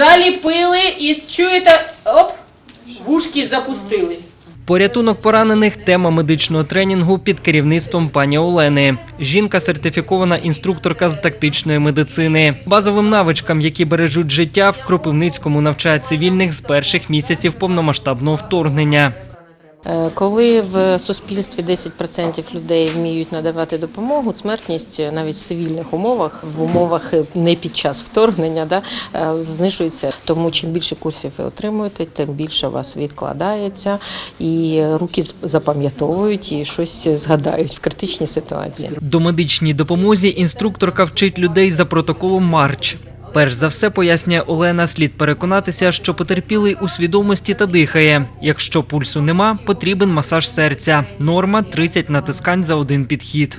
заліпили і чуєте, оп, вушки запустили. Порятунок поранених тема медичного тренінгу під керівництвом пані Олени. Жінка сертифікована інструкторка з тактичної медицини. Базовим навичкам, які бережуть життя, в Кропивницькому навчає цивільних з перших місяців повномасштабного вторгнення. Е, Коли в суспільстві 10% людей вміють надавати допомогу, смертність е, навіть в цивільних умовах, в умовах е, не під час вторгнення, да, знижується. Тому чим більше курсів ви отримуєте, тим більше у вас відкладається, і руки запам'ятовують і щось згадають в критичній ситуації. До медичній допомозі інструкторка вчить людей за протоколом Марч. Перш за все, пояснює Олена, слід переконатися, що потерпілий у свідомості та дихає. Якщо пульсу нема, потрібен масаж серця. Норма 30 натискань за один підхід.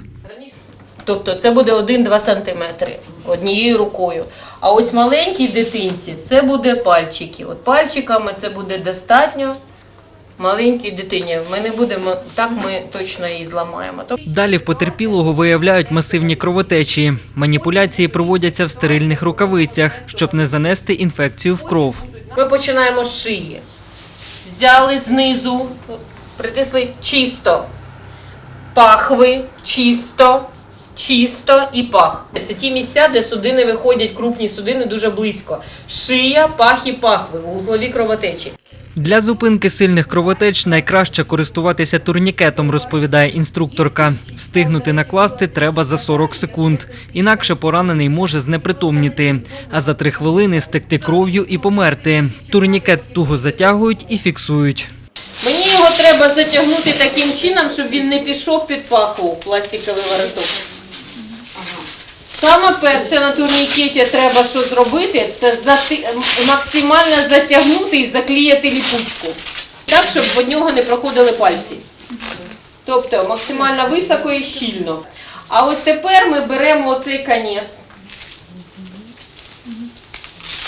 Тобто це буде 1-2 сантиметри однією рукою. А ось маленькій дитинці це буде пальчики. От пальчиками це буде достатньо маленькій дитині. Ми не будемо, так ми точно її зламаємо. Далі в потерпілого виявляють масивні кровотечі. Маніпуляції проводяться в стерильних рукавицях, щоб не занести інфекцію в кров. Ми починаємо з шиї. Взяли знизу, притисли чисто. Пахви, чисто, чисто і пах. Це ті місця, де судини виходять, крупні судини дуже близько. Шия, пах і пахви, вузлові кровотечі. Для зупинки сильних кровотеч найкраще користуватися турнікетом, розповідає інструкторка. Встигнути накласти треба за 40 секунд. Інакше поранений може знепритомніти, а за три хвилини стекти кров'ю і померти. Турнікет туго затягують і фіксують. Мені його треба затягнути таким чином, щоб він не пішов під паху, пластиковий вороток. Саме перше на турнікеті треба що зробити, це максимально затягнути і заклеїти ліпучку. Так, щоб від нього не проходили пальці. Тобто максимально високо і щільно. А ось тепер ми беремо оцей конець,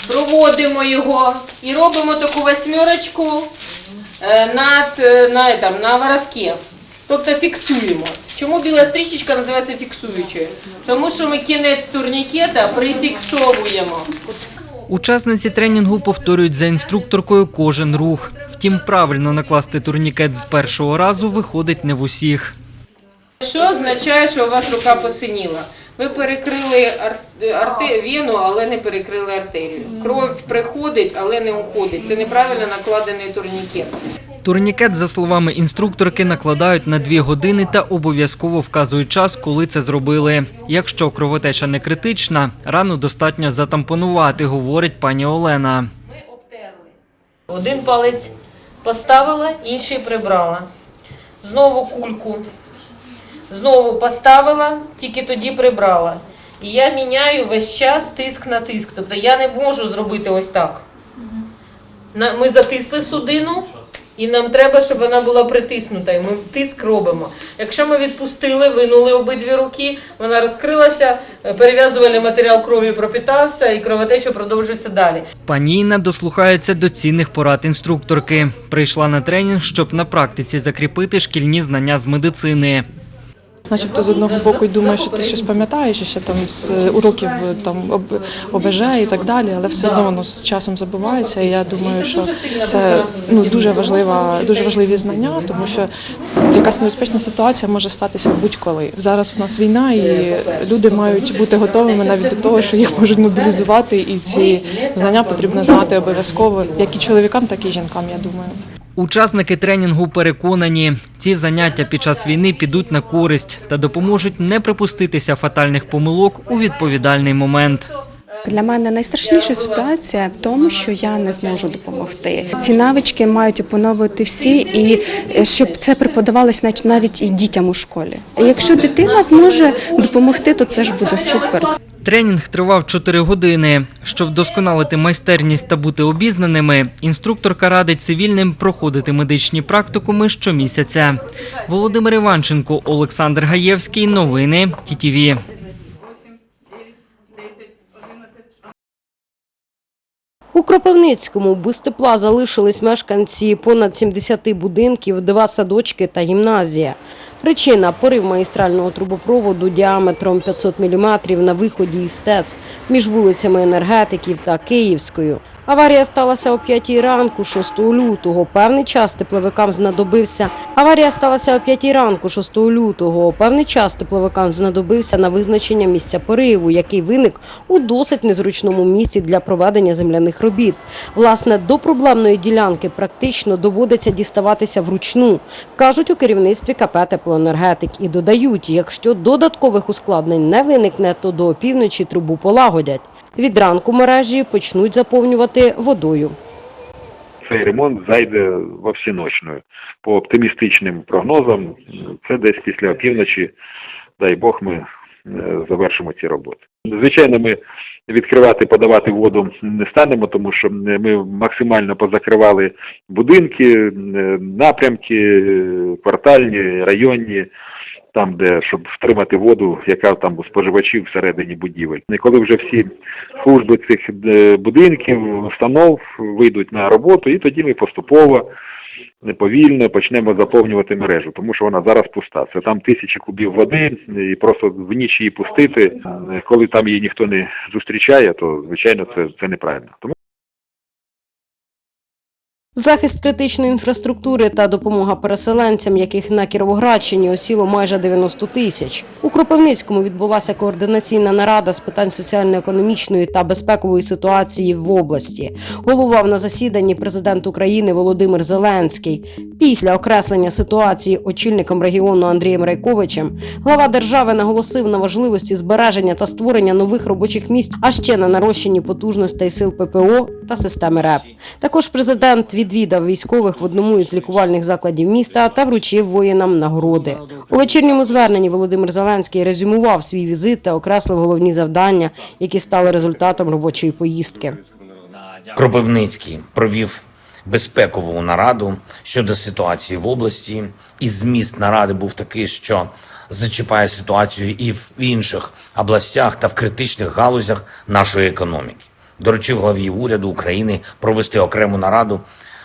проводимо його і робимо таку восьмерочку е, над, е, на, этом, на воротці. Тобто фіксуємо. Чому біла стрічечка називається фіксуючою? Тому що ми кінець турнікета прифіксовуємо. Учасниці тренінгу повторюють за інструкторкою кожен рух. Втім, правильно накласти турнікет з першого разу виходить не в усіх. Що означає, що у вас рука посиніла? Ви перекрили ар- арте... вену, але не перекрили артерію. Кров приходить, але не уходить. Це неправильно накладений турнікет. Турнікет, за словами інструкторки, накладають на дві години та обов'язково вказують час, коли це зробили. Якщо кровотеча не критична, рану достатньо затампонувати, говорить пані Олена. Один палець поставила, інший прибрала. Знову кульку. Знову поставила, тільки тоді прибрала. І я міняю весь час тиск на тиск. Тобто я не можу зробити ось так. Ми затисли судину, і нам треба, щоб вона була притиснута. І ми тиск робимо. Якщо ми відпустили, винули обидві руки, вона розкрилася, е, перев'язувальний матеріал крові пропітався, і кровотеча продовжується далі. Пані Інна дослухається до цінних порад інструкторки. Прийшла на тренінг, щоб на практиці закріпити шкільні знання з медицини. Начебто з одного боку й думаєш, що ти щось пам'ятаєш ще там з уроків там об ОБЖ і так далі, але все одно воно з часом забувається. І я думаю, що це ну дуже важлива, дуже важливі знання, тому що якась небезпечна ситуація може статися будь-коли. Зараз в нас війна, і люди мають бути готовими навіть до того, що їх можуть мобілізувати, і ці знання потрібно знати обов'язково, як і чоловікам, так і жінкам. Я думаю. Учасники тренінгу переконані, ці заняття під час війни підуть на користь та допоможуть не припуститися фатальних помилок у відповідальний момент. Для мене найстрашніша ситуація в тому, що я не зможу допомогти. Ці навички мають опановувати всі, і е, щоб це преподавалося навіть- навіть і дітям у школі. Якщо дитина зможе допомогти, то це ж буде супер. Тренінг тривав 4 години. Щоб вдосконалити майстерність та бути обізнаними, інструкторка радить цивільним проходити медичні практикуми щомісяця. Володимир Іванченко, Олександр Гаєвський. Новини ТІТІВІ. У Кропивницькому без тепла залишились мешканці понад 70 будинків, два садочки та гімназія. Причина – порив магістрального трубопроводу діаметром 500 мм на виході із ТЕЦ між вулицями енергетиків та Київською. Аварія сталася о 5 ранку 6 лютого. Певний час тепловикам знадобився. Аварія сталася о 5 ранку 6 лютого. Певний час тепловикам знадобився на визначення місця пориву, який виник у досить незручному місці для проведення земляних робіт. Власне, до проблемної ділянки практично доводиться діставатися вручну, кажуть у керівництві КП «Теплоенергетик» і додають, якщо додаткових ускладнень не виникне, то до опівночі трубу полагодять. Від ранку мережі почнуть заповнювати водою. Цей ремонт зайде во всіночною. По оптимістичним прогнозам, це десь після опівночі, дай Бог, ми е, завершимо ці роботи. Звичайно, ми відкривати, подавати воду не станемо, тому що ми максимально позакривали будинки, е, напрямки, е, квартальні, районні, там, де щоб втримати воду, яка там у споживачів всередині будівель. І коли вже всі служби цих е, будинків, установ вийдуть на роботу, і тоді ми поступово, повільно почнемо заповнювати мережу, тому що вона зараз пуста. Це там тисячі кубів води, і просто в ніч її пустити, е, коли там її ніхто не зустрічає, то звичайно це, це неправильно. Тому Захист критичної інфраструктури та допомога переселенцям, яких на Кіровоградщині осіло майже 90 тисяч. У Кропивницькому відбулася координаційна нарада з питань соціально-економічної та безпекової ситуації в області. Головував на засіданні президент України Володимир Зеленський. Після окреслення ситуації очільником регіону Андрієм Райковичем глава держави наголосив на важливості збереження та створення нових робочих місць, а ще на нарощенні потужностей сил ППО та системи РЕП. Також президент відвідав військових в одному із лікувальних закладів міста та вручив воїнам нагороди. У вечірньому зверненні Володимир Зеленський резюмував свій візит та окреслив головні завдання, які стали результатом робочої поїздки. Кропивницький провів безпекову нараду щодо ситуації в області, і зміст наради був такий, що зачіпає ситуацію і в інших областях та в критичних галузях нашої економіки. Доручив главі уряду України провести окрему нараду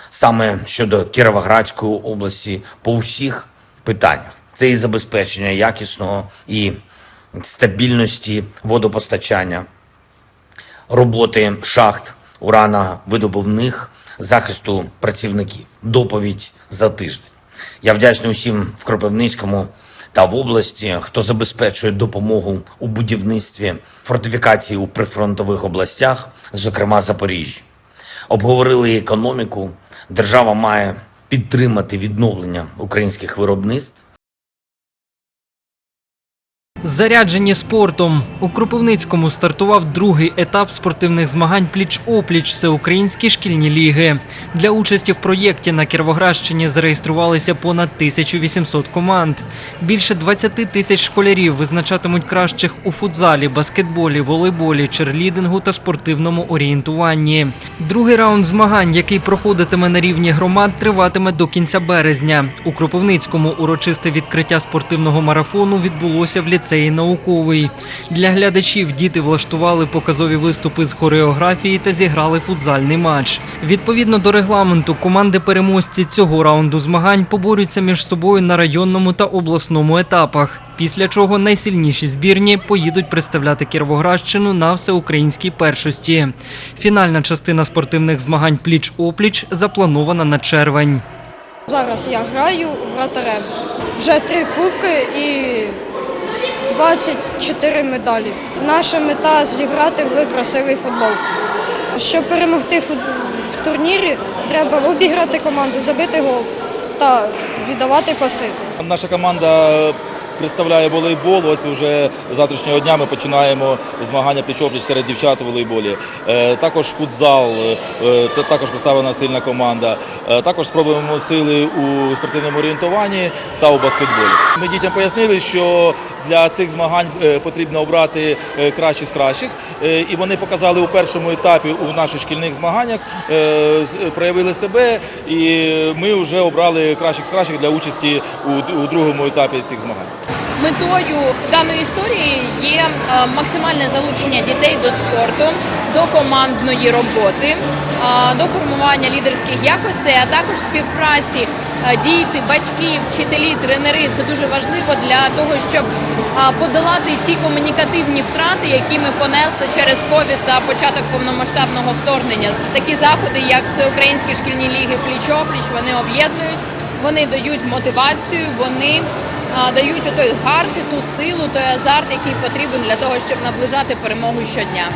саме щодо Кіровоградської області по усіх питаннях. Це і забезпечення якісного і стабільності водопостачання, роботи шахт урановидобувних, захисту працівників. Доповідь за тиждень. Я вдячний усім в Кропивницькому та в області, хто забезпечує допомогу у будівництві фортифікацій у прифронтових областях, зокрема Запоріжжя. Обговорили економіку. Держава має підтримати відновлення українських виробництв. Заряджені спортом у Кропивницькому стартував другий етап спортивних змагань пліч-опліч всеукраїнські шкільні ліги. Для участі в проєкті на Кіровоградщині зареєструвалися понад 1800 команд. Більше 20 тисяч школярів визначатимуть кращих у футзалі, баскетболі, волейболі, черлідингу та спортивному орієнтуванні. Другий раунд змагань, який проходитиме на рівні громад, триватиме до кінця березня. У Кропивницькому урочисте відкриття спортивного марафону відбулося в ліцеї науковий. Для глядачів діти влаштували показові виступи з хореографії та зіграли футзальний матч. Відповідно до регламенту, команди переможці цього раунду змагань поборються між собою на районному та обласному етапах. Після чого найсильніші збірні поїдуть представляти Кіровоградщину на всеукраїнській першості. Фінальна частина спортивних змагань пліч-опліч запланована на червень. Зараз я граю вратарем. Вже три кубки і 24 медалі. Наша мета зіграти в красивий футбол. Щоб перемогти в турнірі, треба обіграти команду, забити гол та віддавати паси. Наша команда представляє волейбол. Ось вже завтрашнього дня ми починаємо змагання пліч-опліч серед дівчат у волейболі. Е, Також футзал, е, також представлена сильна команда. Е, Також спробуємо сили у спортивному орієнтуванні та у баскетболі. Ми дітям пояснили, що для цих змагань потрібно обрати кращі з кращих. І вони показали у першому етапі у наших шкільних змаганнях, проявили себе, і ми вже обрали кращих з кращих для участі у другому етапі цих змагань. Метою даної історії є е, максимальне залучення дітей до спорту, до командної роботи, е, до формування лідерських якостей, а також співпраці е, діти, батьки, вчителі, тренери. Це дуже важливо для того, щоб подолати ті комунікативні втрати, які ми понесли через ковід та початок повномасштабного вторгнення. Такі заходи, як всеукраїнські шкільні ліги пліч-опліч, вони об'єднують, вони дають мотивацію, вони дають той гарт, ту силу, той азарт, який потрібен для того, щоб наближати перемогу щодня.